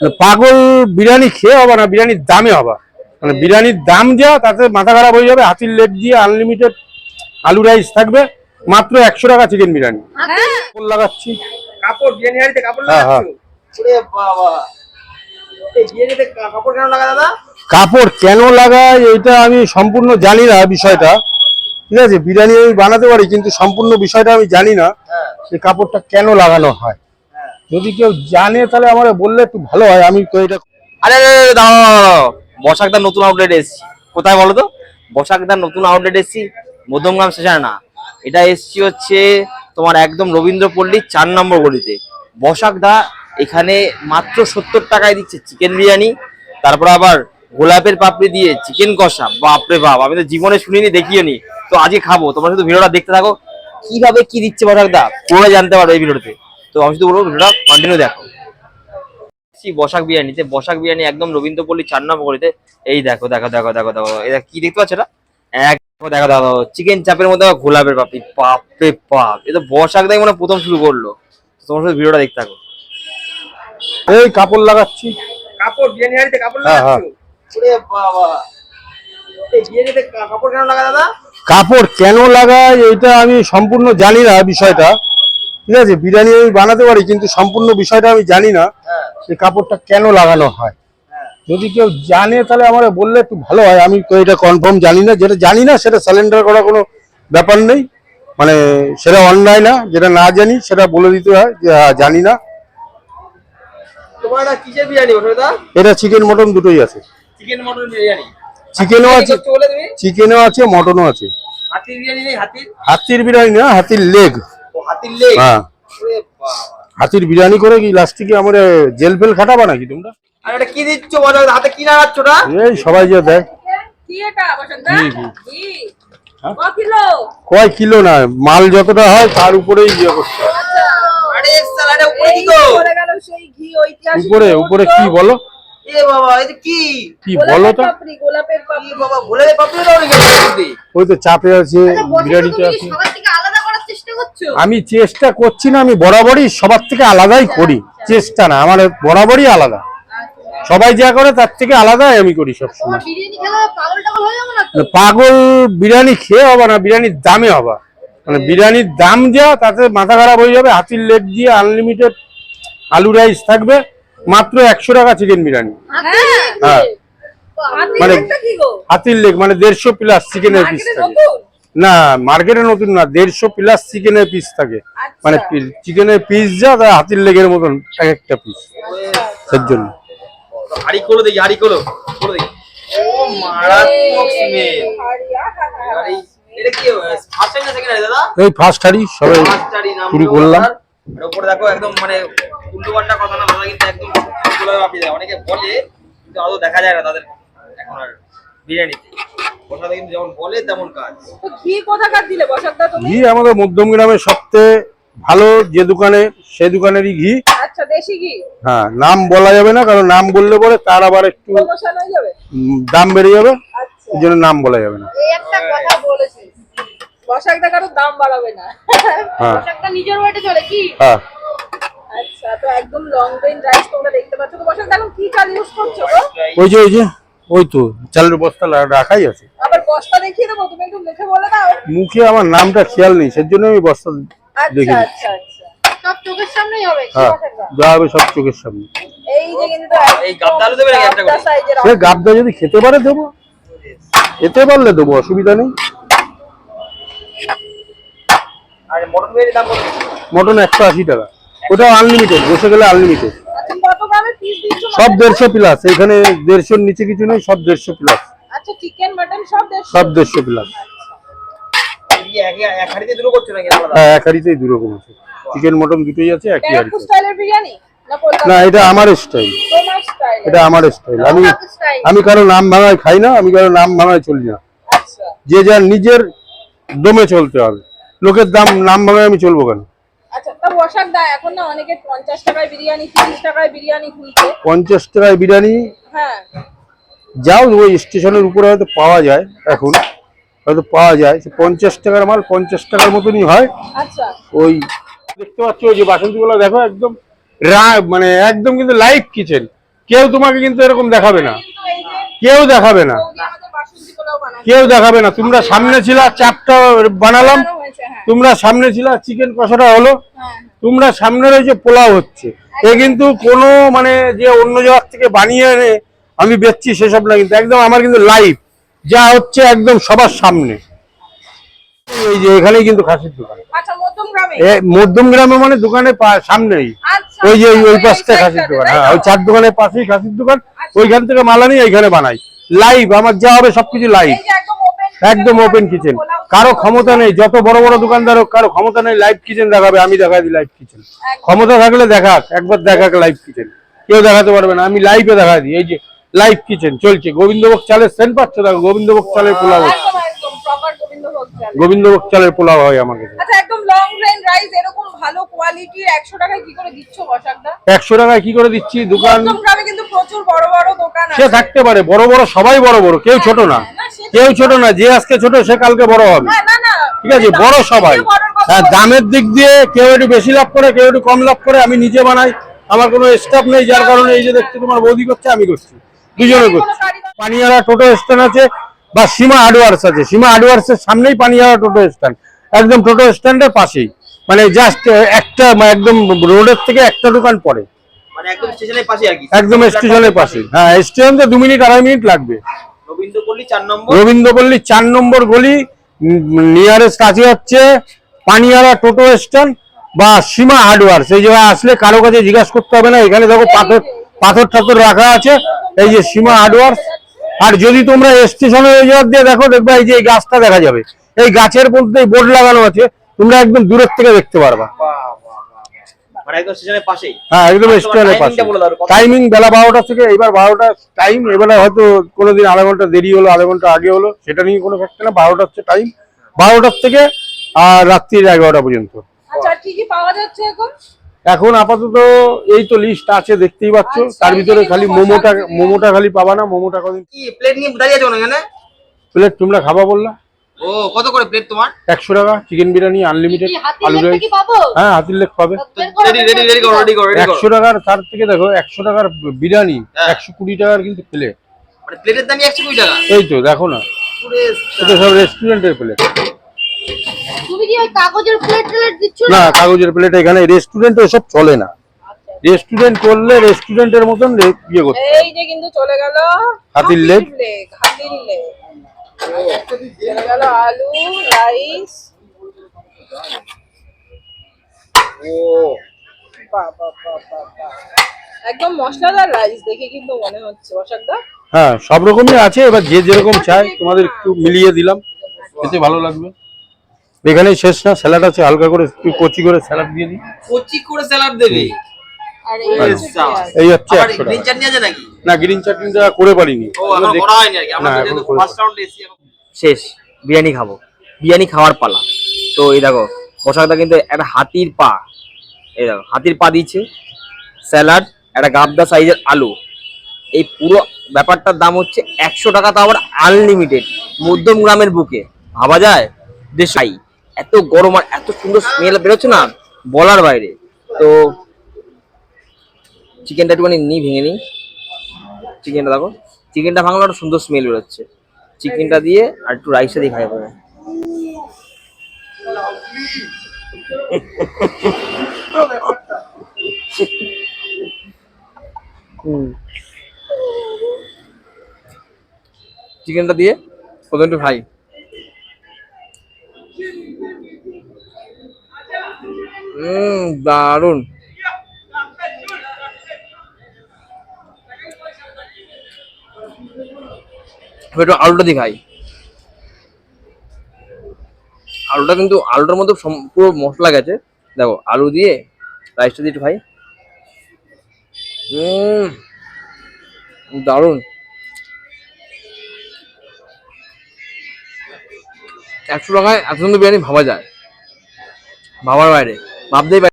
পাগল বিরিয়ানি খেয়ে হবে না বিরিয়ানির দামে হবে। মানে বিরিয়ানির দাম যা তাতে মাথা খারাপ হয়ে যাবে হাতির লেগ দিয়ে আনলিমিটেড আলু রাইস থাকবে মাত্র একশো টাকা চিকেন বিরিয়ানি। কাপড় লাগাচ্ছি। কাপড় বিরিয়ানি হাড়িতে কাপড় হ্যাঁ, বাবা। এই বিরিয়ানিতে কা- কাপড় কেন লাগা দাদা? লাগায় এটা আমি সম্পূর্ণ জানি না বিষয়টা। ঠিক আছে বিরিয়ানি আমি বানাতে পারি কিন্তু সম্পূর্ণ বিষয়টা আমি জানি না হ্যাঁ। সেই কাপড়টা কেন লাগানো হয় হ্যাঁ। যদি কেউ জানে তাহলে আমার বললে একটু ভালো হয়, আমি তো এটা আরে দাঁড়াও। বসাকদার নতুন আউটলেট এসেছি। কোথায় বলো তো? বসাকদার নতুন আউটলেট এসেছি, মধ্যমগ্রাম স্টেশনে না। এটা এসছি হচ্ছে তোমার একদম রবীন্দ্রপল্লীর চার নম্বর গলিতে। বসাকদা এখানে মাত্র সত্তর টাকায় দিচ্ছে চিকেন বিরিয়ানি, তারপর আবার গোলাপের পাপড়ি দিয়ে চিকেন কষা। বাপরে বাপ, আমি তো জীবনে শুনিনি, দেখিও নি। তো আজকে খাব, তোমরা শুধু ভিডিওটা দেখতে থাকো। কীভাবে কি দিচ্ছে বসাকদা? পুরো জানতে পারো এই ভিডিওতে। তো আমি শুধু বলব ভিডিওটা কন্টিনিউ দেখো। বসাক বিরিয়ানিতে বসাক বিরিয়ানি একদম রবীন্দ্রপল্লী চার নম্বর গলিতে। এই দেখো দেখো দেখো দেখো দেখো দেখো, কি দেখতে পাচ্ছ এটা? এক দেখো দেখো দেখো চিকেন চাপের মধ্যে গোলাপের পাপড়ি। বাপ এ তো বসাক দেখে মনে হয় প্রথম শুরু করল। তোমার সাথে ভিডিওটা দেখতে থাকো। এই কাপড় লাগাচ্ছি। কাপড় বিরিয়ানি হাড়িতে কাপড় হ্যাঁ, লাগাচ্ছো? ওরে বাবা। এই বিরিয়ানিতে কা- কাপড় কেন লাগা দাদা? কাপড় কেন লাগায় এটা আমি সম্পূর্ণ জানি না বিষয়টা। ঠিক আছে বিরিয়ানি আমি বানাতে পারি কিন্তু সম্পূর্ণ বিষয়টা আমি জানি না হ্যাঁ। সেই কাপড়টা কেন লাগানো হয়। হ্যাঁ। যদি কেউ জানে তাহলে আমার বললে একটু ভালো হয়। আমি তো এটা কনফার্ম জানি না। যেটা জানি না সেটা স্যালেন্ডার করা কোনো ব্যাপার নেই। মানে সেটা অন্যায় না যেটা না জানি সেটা বলে দিতে হয় যে হ্যাঁ, জানি না। এটা চিকেন মটন দুটোই আছে। Chicken mutton biryani. চিকেনও আছে। চিকেনও আছে মটনও আছে। হাতির বিরিয়ানি হাতির? হাতির বিরিয়ানি না হাতির লেগ হ্যাঁ। হাতির বিরিয়ানি করে কি লাস্টে আমার জেল ফেল খাটাবা নাকি তোমরা? আর এটা কি দিচ্ছ বলো হাতে কি লাগাচ্ছ ওটা? এই সবাই যে দেয় কি এটা বসন্ত ঘি, হ্যাঁ? ক কিলো? কয় কিলো না মাল যতটা হয় তার উপরেই ইয়ে করতে আচ্ছা। আরে সালাডে উপরে কি গো? সেই ঘি ঐতিহাসিক উপরে উপরে কি বলো? এ বাবা এটা কি? কি বলো তো? পাপড়ি গোলাপের পাপড়ি। বাবা ভুলে পাপড়ি দাও নাকি ওই তো চাপে আছে বিরিয়ানিতে আছে। সবার থেকে আলাদা করার চেষ্টা করছ আমি চেষ্টা করছি না আমি বরাবরই সবার থেকে আলাদাই করি চেষ্টা না আমার বরাবরই আলাদা। সবাই যা করে তার থেকে আলাদাই আমি করি সবসময়। পাগল বিরিয়ানি খেয়ে হবে না বিরিয়ানির দামে হবে। মানে বিরিয়ানির দাম যা তাতে মাথা খারাপ হয়ে যাবে হাতির লেগ দিয়ে আনলিমিটেড আলু রাইস থাকবে মাত্র একশো টাকা চিকেন বিরিয়ানি। হ্যাঁ। মানে হাতির লেগ মানে দেড়শো প্লাস চিকেনের পিস মার্কেটে থাকে। নতুন? না মার্কেটে নতুন না দেড়শো প্লাস চিকেনের পিস থাকে। আচ্ছা। মানে চিকেনের পিস যা তা হাতির লেগের মতন এক একটা পিস তার জন্য। হাড়ি করো দেখি হাড়ি করো করো দেখি। ও মারাত্মক স্মেল এটা কি ফার্স্ট টাইম না সেকেন্ড দাদা? এই ফার্স্ট হাড়ি সবাই ফার্স্ট টাইম নাম শুরু করলাম। আর উপরে দেখো একদম মানে উল্টো পাল্টা কথা না দাদা কিন্তু একদম আপনি অনেকে বলে কিন্তু আদৌ দেখা যায় না তাদের এখন আর বিরিয়ানিতে। কথাটা কিন্তু যেমন বলে তেমন কাজ। তো ঘি কোথাকার দিলে? বসন্ত তুমি? ঘি আমাদের মধ্যম গ্রামের সবচেয়ে ভালো যে দোকানে সে দোকানেরই ঘি। আচ্ছা দেশি ঘি? হ্যাঁ নাম বলা যাবে না কারণ নাম বললে পরে তার আবার একটু হয়ে দাম বেড়ে যাবে আচ্ছা। এই জন্য নাম বলা যাবে না। এই একটা কথা বলেছিস বসাকটা কারও দাম বাড়াবে না। হ্যাঁ। নিজের ওয়েটে চলে কি? হ্যাঁ। আচ্ছা তো একদম লং রেঞ্জ রাইস তোমরা দেখতে পাচ্ছ। তো বসাকটা এখন কি কাজ ইউজ করছ ওই যে ওই যে। ওই তো চালের বস্তা রাখাই আছে। আবার বস্তা দেখিয়ে দেবো? তুমি একটু মুখে বলে দাও। মুখে আমার নামটা খেয়াল নেই সেজন্য আমি বস্তা আচ্ছা দেখি আচ্ছা আচ্ছা। সব চোখের সামনেই হবে হ্যাঁ যা হবে সব চোখের সামনে। এই যে কিন্তু এই গাবদা দেবে নাকি একটা করে? সে গাবদা যদি খেতে পারে দেবো। খেতে পারলে দেবো অসুবিধা নেই। আর মটন বিরিয়ানি দাম কত? মটন একশো আশি টাকা। ওটাও আনলিমিটেড বসে গেলে আনলিমিটেড আচ্ছা কত গ্রামের পিস দিচ্ছ সব দেড়শো প্লাস এখানে দেড়শোর নিচে কিছু নেই সব দেড়শো প্লাস আচ্ছা চিকেন মাটন সব দেড়শো? সব দেড়শো প্লাস আলাদা? হ্যাঁ এক হাড়িতেই দু রকম আছে চিকেন মটন দুটোই আছে একই হাড়িতে। না এটা আমার স্টাইল এটা আমার স্টাইল আমি আমি কারও নাম ভাঙায় খাই না আমি কারও নাম ভাঙায় চলি না। আচ্ছা। যে যার নিজের দমে চলতে হবে। লোকের দাম নাম ভাঙায় আমি চলবো কেন? তা বসাক দা এখন না অনেকে পঞ্চাশ টাকায় বিরিয়ানি তিরিশ টাকায় বিরিয়ানি খুলছে। পঞ্চাশ টাকায় বিরিয়ানি? হ্যাঁ। যাও ওই স্টেশনের উপরে হয়তো পাওয়া যায় এখন। হয়তো পাওয়া যায়। সে পঞ্চাশ টাকার মাল পঞ্চাশ টাকার মতনই হয়। আচ্ছা। ওই দেখতে পাচ্ছ ওই যে বাসন্তীগুলো দেখো একদম মানে একদম কিন্তু লাইভ কিচেন কেউ তোমাকে কিন্তু এরকম দেখাবে না। কেউ দেখাবে না। কেউ দেখাবে না। তোমরা সামনে ছিল চাপটা বানালাম। হ্যাঁ। তোমরা সামনে ছিল চিকেন কষাটা হলো। হ্যাঁ তোমরা সামনে রয়েছে পোলাও হচ্ছে। এ কিন্তু কোনো মানে যে অন্য জায়গার থেকে বানিয়ে এনে আমি বেচছি সেসব না কিন্তু একদম আমার কিন্তু লাইভ যা হচ্ছে একদম সবার সামনে। এই যে এখানেই কিন্তু খাসির দোকান। আচ্ছা মধ্যম গ্রামে? মানে দোকানে সামনেই। আচ্ছা ওই যে ওই- ওই পাশটা খাসির দোকান। হ্যাঁ ওই চার দোকানের পাশেই খাসির দোকান। ওইখান থেকে মাল আনি এইখানে বানাই। লাইভ আমার যা হবে সবকিছু লাইভ একদম ওপেন কিচেন কারও ক্ষমতা নেই যত বড় বড় দোকানদার হোক কারও ক্ষমতা নেই লাইভ কিচেন দেখাবে আমি দেখা দিই লাইভ কিচেন ক্ষমতা থাকলে দেখাক একবার দেখাক লাইভ কিচেন কেউ দেখাতে পারবে না আমি লাইভে দেখা দিই এই যে লাইভ কিচেন চলছে। গোবিন্দভোগ চালের সেন্ট পাচ্ছ দেখো গোবিন্দভোগ চালের পোলাও হচ্ছে। একদম একদম প্রপার গোবিন্দভোগ চালের। পোলাও হয় আমার কাছে। আচ্ছা একদম লং রেঞ্জ রাইস এরকম ভালো কোয়ালিটির একশো টাকায় কি করে দিচ্ছ বসাকদা একশো টাকায় কি করে দিচ্ছি? দোকান গ্রামে কিন্তু প্রচুর বড় বড় দোকান সে থাকতে পারে বড় বড় সবাই বড় বড় কেউ ছোট না। না, কেউ ছোট না যে আজকে ছোট সে কালকে বড় হবে। হ্যাঁ না না ঠিক আছে বড় সবাই। হ্যাঁ দামের দিক দিয়ে কেউ একটু বেশি লাভ করে কেউ একটু কম লাভ করে আমি নিজে বানাই। আমার কোনো স্টাফ নেই যার কারণে এই যে দেখছি তোমার বৌদি করছে আমি করছি। দুজনে করছি। কোনো পানিয়ারা টোটো স্ট্যান্ড আছে বা সীমা হার্ডওয়ার্স আছে সীমা হার্ডওয়ার্স এর সামনেই পানিয়ারা টোটো স্ট্যান্ড। একদম টোটো স্ট্যান্ডের পাশেই। মানে জাস্ট একটা একদম রোডের থেকে একটা দোকান পড়ে। মানে একদম স্টেশনের পাশে হ্যাঁ স্টেশন তো দু মিনিট আড়াই মিনিট লাগবে। রবীন্দ্র চার নম্বর। রবীন্দ্রপল্লী চার নম্বর গলি নিয়ারেস্ট আছে হচ্ছে পানিয়ারা টোটো স্ট্যান্ড বা সীমা হার্ডওয়ার। সেই জায়গায় আসলে কারও কাছে জিজ্ঞাসা করতে হবে না এখানে দেখো পাথর পাথর ঠাথর রাখা আছে। এই যে সীমা হার্ডওয়ার আর যদি তোমরা স্টেশনের দিয়ে দেখো দেখবে এই যে এই গাছটা দেখা যাবে। এই গাছের মধ্যে বোর্ড লাগানো আছে তোমরা একদম দূরের থেকে দেখতে পারবা। মানে একদম হ্যাঁ একদম স্টেশনের পাশে টাইমিং বেলা বারোটা থেকে এবার বারোটা টাইম এবারে হয়তো কোনোদিন আধা ঘণ্টা দেরি হলো আধা ঘণ্টা আগে হলো সেটা নিয়ে কোনো না বারোটা হচ্ছে টাইম বারোটার থেকে আর রাত্রির এগারোটা পর্যন্ত। আচ্ছা কি কি পাওয়া যাচ্ছে এখন? এখন আপাতত এই তো লিস্ট আছে দেখতেই পাচ্ছ। আচ্ছা, তার ভিতরে খালি মোমোটা মোমোটা খালি পাবা না মোমোটা কদিন কি প্লেট নিয়ে দাঁড়িয়ে আছো না এখানে? প্লেট তোমরা খাবা বললা। ও কত করে প্লেট তোমার? একশো টাকা চিকেন বিরিয়ানি আনলিমিটেড আলু রাইস হ্যাঁ হাতির লেগ পাবে। রেডি রেডি রেডি করো রেডি করো রেডি করো। একশো টাকার তার থেকে দেখো একশো টাকার বিরিয়ানি হ্যাঁ। একশো কুড়ি টাকার কিন্তু প্লেট মানে প্লেটের একশো কুড়ি টাকা? এই তো দেখো না। পুরে এটা সব রেস্টুরেন্টের প্লেট তুমি কি ওই কাগজের প্লেট দিচ্ছ না? কাগজের প্লেট এখানে রেস্টুরেন্টে এসব চলে না। রেস্টুরেন্ট করলে রেস্টুরেন্টের মতন ইয়ে করতে এই যে কিন্তু চলে গেল হাতির লেগ। লেগ হাতির লেগ চলে গেল আলু রাইস। ও। একদম মশলাদার রাইস দেখে কিন্তু মনে হচ্ছে বসাকদা হ্যাঁ সব রকমই আছে এবার যে যেরকম চায় তোমাদের একটু মিলিয়ে দিলাম। এতে ভালো লাগবে। এখানেই শেষ না স্যালাড আছে হালকা করে একটু কচি করে স্যালাড দিয়ে দিই। কচি করে স্যালাড দেবে? আর এই হচ্ছে সাবাস। এই হচ্ছে আবার একশো গ্রিন টাকা। চাটনি আছে নাকি? না গ্রিন চাটনিটা করে পারিনি। এখন এখনও এখন শেষ বিরিয়ানি খাব। বিরিয়ানি খাওয়ার পালা। তো এই দেখো পোশাকটা কিন্তু একটা হাতির পা। এই দেখো হাতির পা দিচ্ছে স্যালাড একটা গাবদা সাইজের আলু। এই পুরো ব্যাপারটার দাম হচ্ছে একশো টাকা তো আবার আনলিমিটেড মধ্যম গ্রামের বুকে। ভাবা যায়? দেশাই। এত গরম আর এত সুন্দর স্মেল বেরোচ্ছে না বলার বাইরে। তো চিকেনটা একটুখানি নিই ভেঙে নিই। চিকেনটা দেখো চিকেনটা ভাঙলে একটা সুন্দর স্মেল বেরোচ্ছে। চিকেনটা দিয়ে আর একটু রাইসটা দিয়ে খাই পরে চিকেনটা দিয়ে প্রথমে একটু খাই হুম একটু আলুটা দিয়ে খাই আলুটা কিন্তু, আলুটার মধ্যে পুরো মশলা গেছে। দেখো, আলু দিয়ে রাইসটা দিয়ে একটু খাই। দারুণ। একশো টাকায় এত সুন্দর বিরিয়ানি ভাবা যায়। ভাবার বাইরে। ভাবতেই পারি